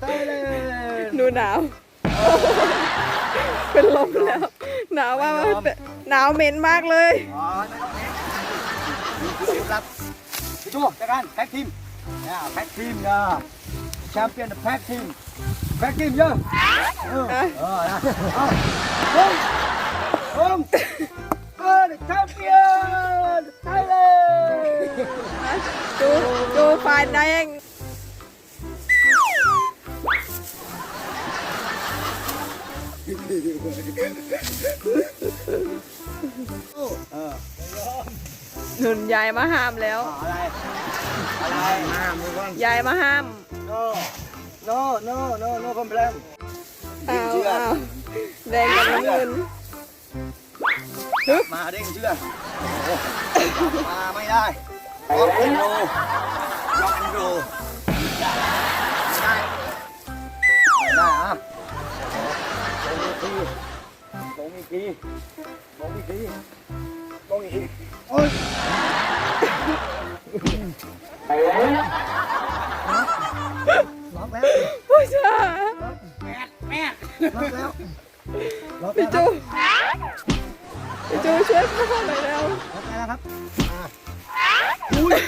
เต้เลยหนูหนาว เป็นลมแล้ว หนาวว่ากหนาวเหม็นมากเลยอ๋อไม่ต้องเองนี่คืออาวุธลับพี่จูจัดการแพ็กทีมเนี่ยแพ็กทีมนะแชมเปี้ยนแพ็กทีมแพ็กทีมเยอะเออเออนะเอาลงลงเออแชมเปี้ยนไทยแลนด์ดูดูฝ่ายแดง เออหนุนยายมาห้ามแล้ว อะไร อะไรมามือก่อนยายมาห้าม no no no no no problem อ้าวอ้าแดงกับน้ำเงินมาเด้งเชือกโอ้โหมาไม่ได้ล็อกแอนโรล็อกแอนโร ลงอีกทีลงอีกทีลงอีกทีลงอีกทีโอ้ยล็อกแล้วผู้ชายล็อกแล้วล็อกพี่จูพี่จูช่วยพ่อหน่อยแล้วล็อกแล้วครับอ่าอุ้ย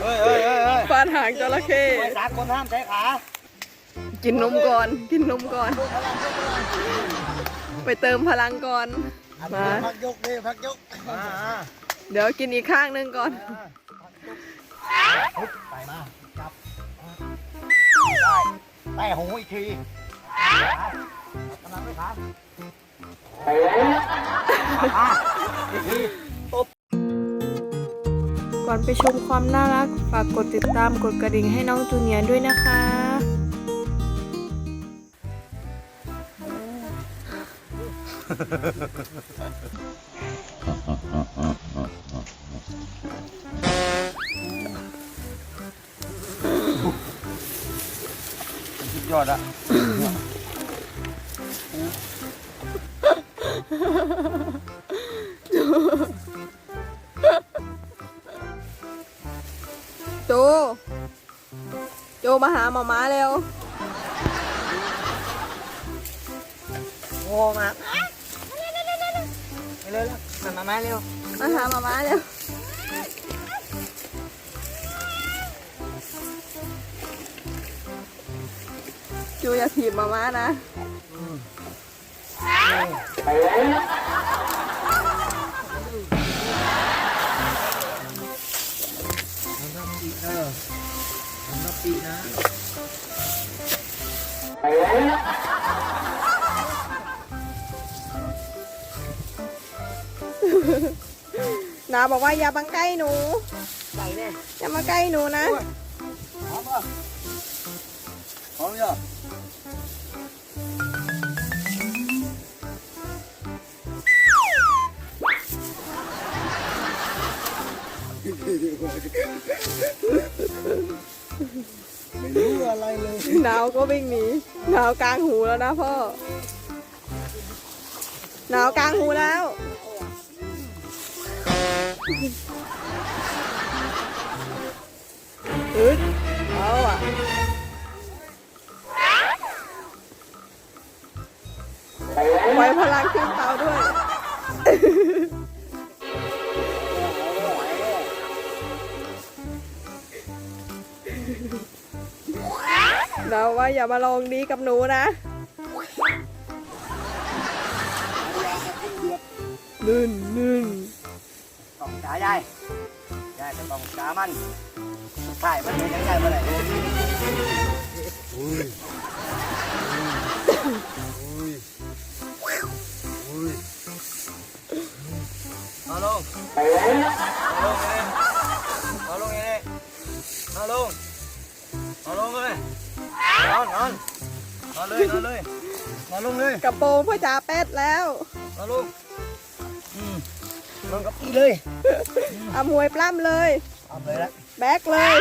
เฮ้ยเฮ้ยเฮ้ยเฮ้ยฟาดหางจระเข้ไม่สากคนห้ามใช้ขา กินนมก่อน กินนมก่อน ไปเติมพลังก่อน มา พักยกดิพักยกอ่าอ่าเดี๋ยวกินอีกข้างหนึงก่อนฮึบไปมาจับได้แต่หูอีกทีกำลังด้วยขาอ่าอีกทีก่อนไปชมความน่ารัก ฝากกดติดตามกดกระดิ่งให้น้องจูเนียร์ด้วยนะคะ สุดยอดอะโจ โจมาหาหมาม้าเร็วโง่มาไปเลยแล้ว มามามาเร็ว มาหาหมาม้าเร็วจูอย่าถีบหมาม้านะน้ำปีเออน้ำปีนะ นาบอกว่าอย่าบังใกล้หนูใส่เนี่ยอย่ามาใกล้หนูนะพร้อมป่ะพร้อมยังไม่รู้อะไรเลยหนาวก็วิ่งหนีหนาวกลางหูแล้วนะพ่อหนาวกลางหูแล้ว อึดเอาอะไว้พลังขึ้นเตาด้วย เราว่าอย่ามาลองดีกับหนูนะนื่นนื่น ต้องจ่ายายยายจะต้องจ่ามันใช่มันยังไงเมื่อไหร่อุ้ยอุ้ยอุ้ยเอาลงเอาลงเลยเอาลงเลยเอาลงเอาลงเลยนอนนอนนอนเลยนอนเลยนอนลงเลยกระโปรงพ่อจ๋าเป็ดแล้วนอนลง นอนกับอีเลยเอามวยปล้ำเลย เอาเลยละแบกเลย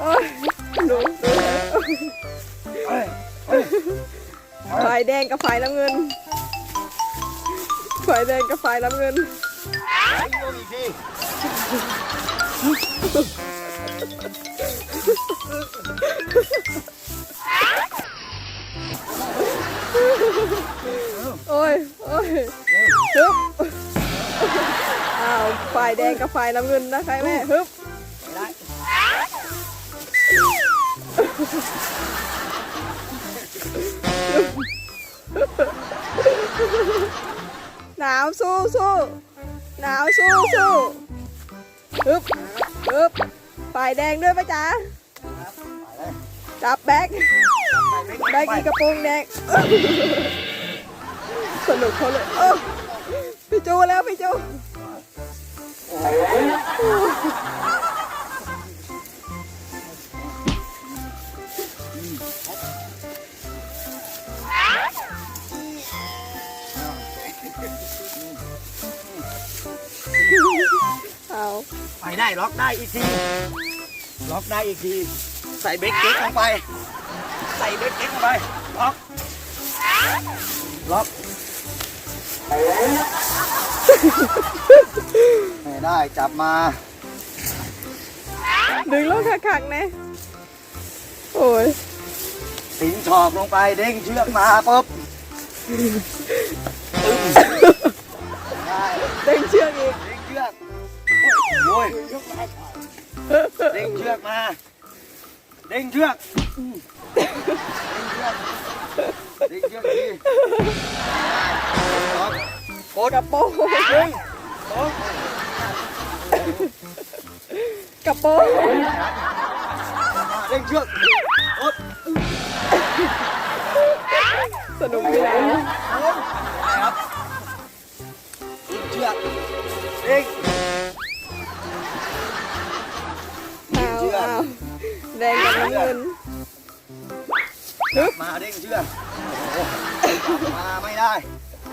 โอ้ยหนูดูแล้วเอ้ยเอ้ยฝ่ายแดงกับฝ่ายน้ำเงิน ฝ่ายแดงกับฝ่ายน้ำเงินทิ้งลงอีกทีาวฝ่ายแดงกับฝ่ายน้ำเงินนะคะแม่ฮึบไม่ได้หนาวสู้สู้หนาวสู้สู้ฮึบฮึบฝ่ายแดงด้วยปะจ๊ะไปเลยจับแบ็คไปแบ็คอีกกระโปรงแดงสนุกเขาเลยเออพี่จูแล้วพี่จู เอาไปได้ล็อกได้อีกที ล็อกได้อีกที ใส่เบรกเก๊กลงไป ใส่เบรกเก๊กลงไป ล็อก ล็อก ไม่ได้จับมา ดึงแล้วขักๆนะโอ้ยสิงชอกลงไปเด้งเชือกมาปุ๊บตึ้มได้เด้งเชือกอีกเด้งเชือกโอ้ยเด้งเชือกมา เด้งเชือกเด้งเชือกเด้งเชือกทีกด กระโปรงเฮ้ยกดกระโปรงเด้งเชือกกดสนุกดีนะค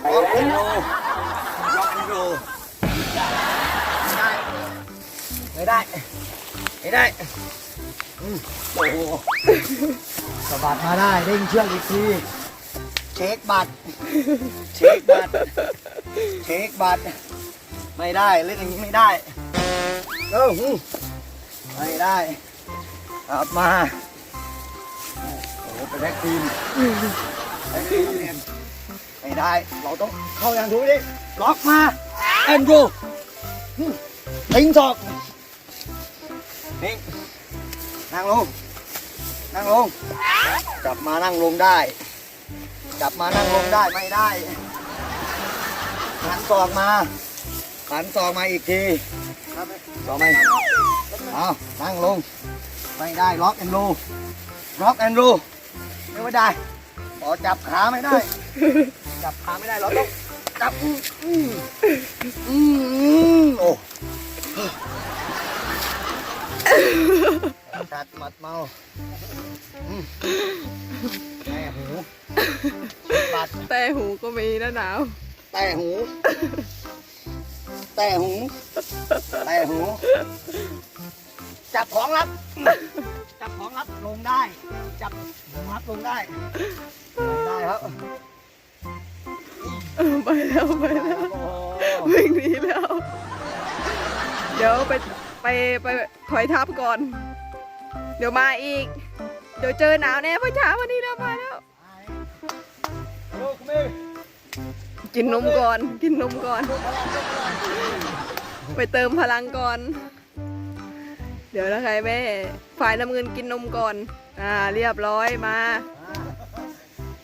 รับเด้งเชือกเด้งเอาเอาแดงกับน้ำเงินมาเด้งเชือกโอ้โหมาไม่ได้ล็อกแอนโรล็อกแอนโรไม่ได้ไม่ได้ ไม่ได้ โอ้โหสะบัดมาได้เด้งเชือกอีกที เช็คบัตร เช็คบัตร เช็คบัตร ไม่ได้เล่นอย่างนี้ไม่ได้ เออหูไม่ได้กลับมา โอ้โหเป็นแท็กทีมแท็กทีม ได้ เราต้องเข้าอย่างถูกดิล็อกมาแอนดูทิ้งศอกนิ่นั่งลง นั่งลง กลับมานั่งลงได้ กลับมานั่งลงได้ไม่ได้หันศอกมาหันศอกมาอีกทีศอกไหมเอานั่งลง ไม่ได้ล็อกแอนโลล็อกแอนดูไม่ได้ ขอจับขาไม่ได้ จับขาไม่ได้เราต้องจับอืมอืมอืมโอ้จัดหมัดเมาอืมแม่หูบัดแต่หูก็มีนะหนาว แต่หู แต่หู แต่หู จับของรับ จับของรับลงได้ จับของรับลงได้ไม่ได้ครับไป แล้วไปแล้วโอ้โหวิ่งหนีแล้ว เดี๋ยวไปไปไปถอยทับก่อน เดี๋ยวมาอีก เดี๋ยวเจอหนาวแน่พ่อจ๋าวันนี้เรามาแล้วลูกมือกินนมก่อน กินนมก่อน ไปเติมพลังก่อน เดี๋ยวนะคะแม่ ฝ่ายน้ำเงินกินนมก่อน อ่า เรียบร้อยมา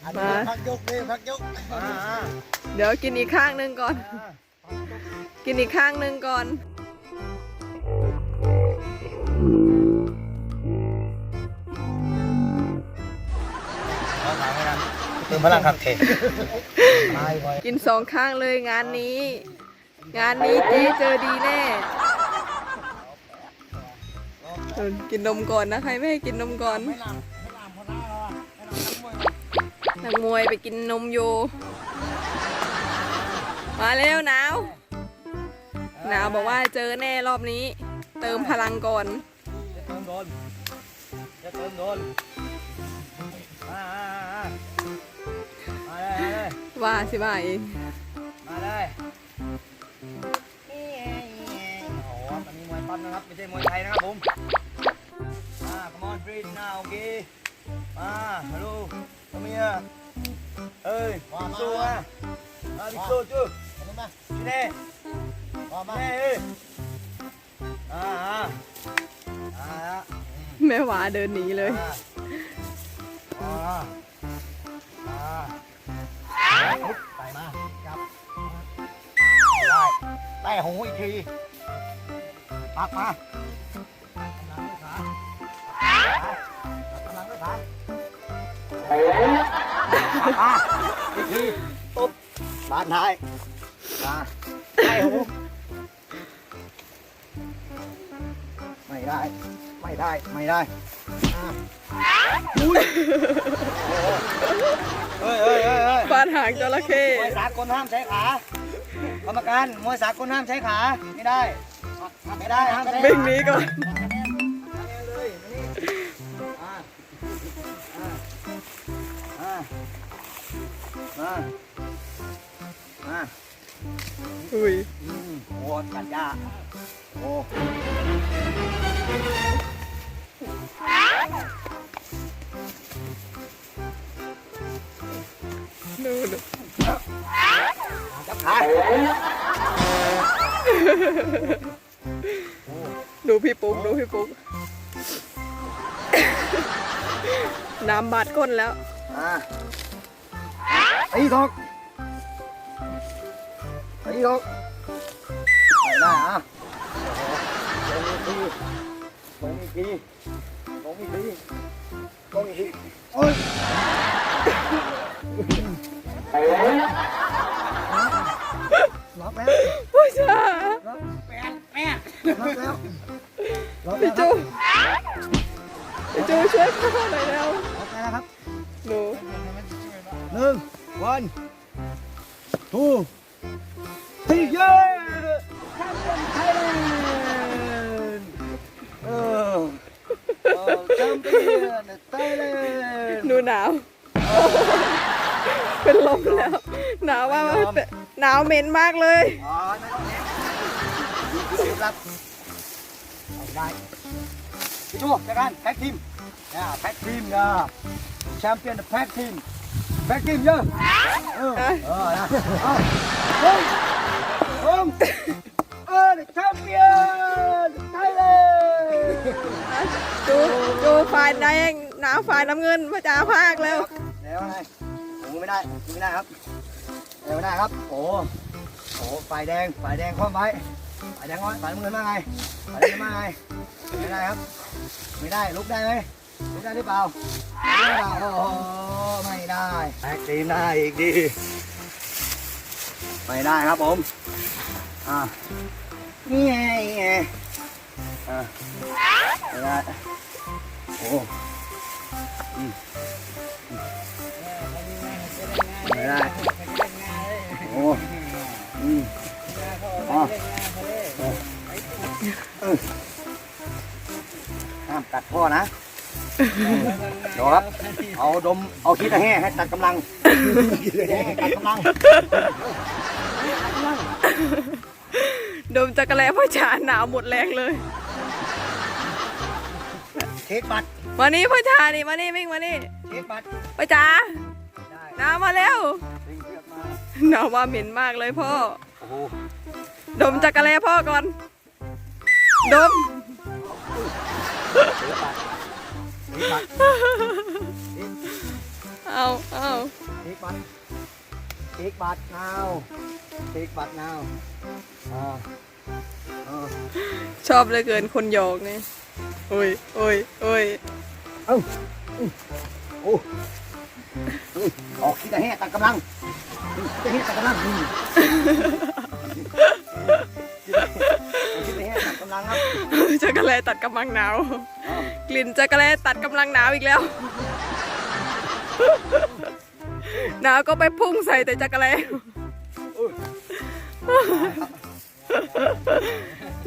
อันนี้พักยกนี่พักยกอ่าเดี๋ยวกินอีกข้างหนึ่งก่อนอ่ากินอีกข้างหนึ่งก่อน เติมพลังครับเทตายไปกินสองข้างเลยงานนี้ งานนี้เจ๊เจอดีแน่เออกินนมก่อนนะใครไม่ให้กินนมก่อนนักมวยไปกินนมอยู่ มาเร็วหนาวหนาวบอกว่าเจอแน่รอบนี้ เติมพลังก่อนเติมโดนเติมโดนมาเลยว่าสิว่าเองมาเลยโอ้โหอันนี้มวยปั้มนะครับไม่ใช่มวยไทยนะครับผมมา come on breathe now okay มาฮัลโห come here เอ้ยสู้อะมาดิสู้จู้ ชิเน่มาเอ้ยอ่าอ่าอ่าแม่หวาเดินหนีเลยอ่าอ่าปุ๊บไปมาจับได้ได้หูอีกทีปักมากำลังด้วยขาปักกำลังด้วยขาปักมาอีกทีตุ๊บบานท้าย มาได้หูไม่ได้ ไม่ได้ ไม่ได้อะอุ้ยเฮ้ยเฮ้ยเฮ้ยเฮ้ย ฟาดหางจระเข้มวยสากลห้ามใช้ขากรรมการมวยสากลห้ามใช้ขาไม่ได้ไม่ได้ห้ามใช้ขาวิ่งหนีก่อนทำเองเลยมานี่อ่าอ่าอ่ามามา อุ้ยอืมโอ้จัดยาโอ้ดูดูจับขาดูพี่ปุ๊กดูพี่ปุ๊กน้ำบาดก้นแล้ว อ่าตีทอก ตีทอกไม่ได้อะลงอีกทีลงอีกทีลงอีกทีลงอีกทีโอ้ยล็อกแล้วผู้ชายล็อกแปดแปดล็อกแล้วล็อกแล้พี่วคจูบพี่จูช่วยพ่อหน่อยแล้วล็อกแล้วครับหนูหนึ่ง one two หนูหนาว เป็นลมแล้ว หนาวมากแต่หนาวเหม็นมากเลยอ๋อไม่ต้องเนี้ยเสียบรับเอาได้พี่ชูจัดการแพ็กทีมนะแพ็กทีมนะแชมเปี้ยนแพ็กทีมแพ็กทีมเยอะเออเออนะเอาลงล จูจูฝ่ายแดงหนาวฝ่ายน้ำเงินพระจ่าภาคแล้วเดี๋ยวไงผมไม่ได้ผมไม่ได้ครับเดี๋ยวไม่ได้ครับ โอ้โหฝ่ายแดงฝ่ายแดงคว้าไว้ฝ่ายแดงคว้าฝ่ายน้ำเงินมาไงฝ่ายแดงมาไง ไม่ได้ครับ ไม่ได้ลุกได้ไหมลุกได้หรือเปล่าไม่ได้โอ้โหไม่ได้แท็กทีมได้อีกดีไม่ได้ครับผมอ่านี่ไงนี่ไงอ่า ไม่ได้โอ้ไม่ได้โอ้อืมอ๋อห้ามกัดพ่อนะเดี๋ยวครับ เอาดม เอาคิดแห่ให้ตัดกำลังตัดกำลัง ดมจักรแลพ่อจ๋าหนาวหมดแรงเลย เช็คบัตรมานี่พ่อจ๋านี่มานี่วิ่งมานี่เช็คบัตรพ่อจ๋าได้หนาวมาแล้วดึงเชือกมาหนาวว่าเหม็นมากเลยพ่อ โอ้โหดมจักรแลพ่อก่อน ดม เช็คบัตรเอาเอาเช็คบัตรเช็คบัตร now เช็คบัตร now อ่าอ่า ชอบเหลยเกินคนหยอกนี่โอ้ยโอ้ยโอ้ยเอ้าอื้อโอ้อื้อออกคิดแห่ตัดกำลังคิดแห่ตัดกำลังอืมคิดแห่ตัดกำลังครับจักรแลตัดกำลังหนาวอ้าว กลิ่นจักรแลตัดกำลังหนาวอีกแล้ว หนาวก็ไปพุ่งใส่แต่จักรแล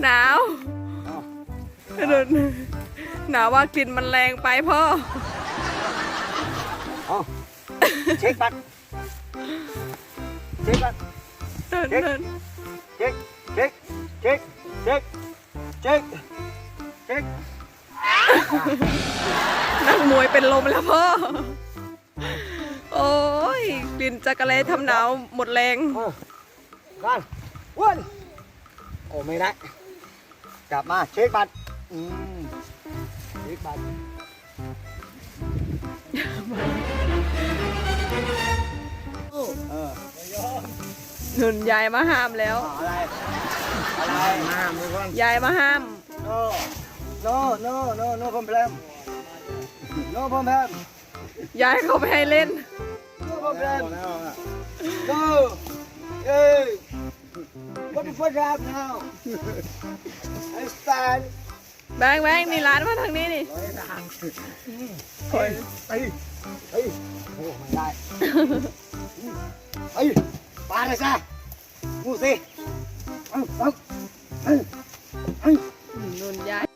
หนาวอ้าวหนาวว่ากลิ่นมันแรงไปพ่ออ้าวเช็คบัตรเช็คบัตรเดินเดินเช็คเช็คเช็คเช็คเช็คช็คนักมวยเป็นลมแล้วพ่อ โอ้ยกลิ่นจักรเลทำหนาวหมดแรงเออกันวัน โอ้ไม่ได้ กลับมาเช็คบัตรอืมเช็คบัตรหนุนยายมาห้ามแล้ว อะไร อะไรห้ามยายมาห้าม no no no no no พมแพมน่พมแพม ยายเขาไม่ให้เล่น no พมแพม no เอ้ 24 hours now. I stand. แบงค์แบงค์นี่ร้านมาทางนี้นี่ Hey, hey, hey. Oh my God. Hey, para sa. Musi. Ang, ang, ang, ang. หนุนย้าย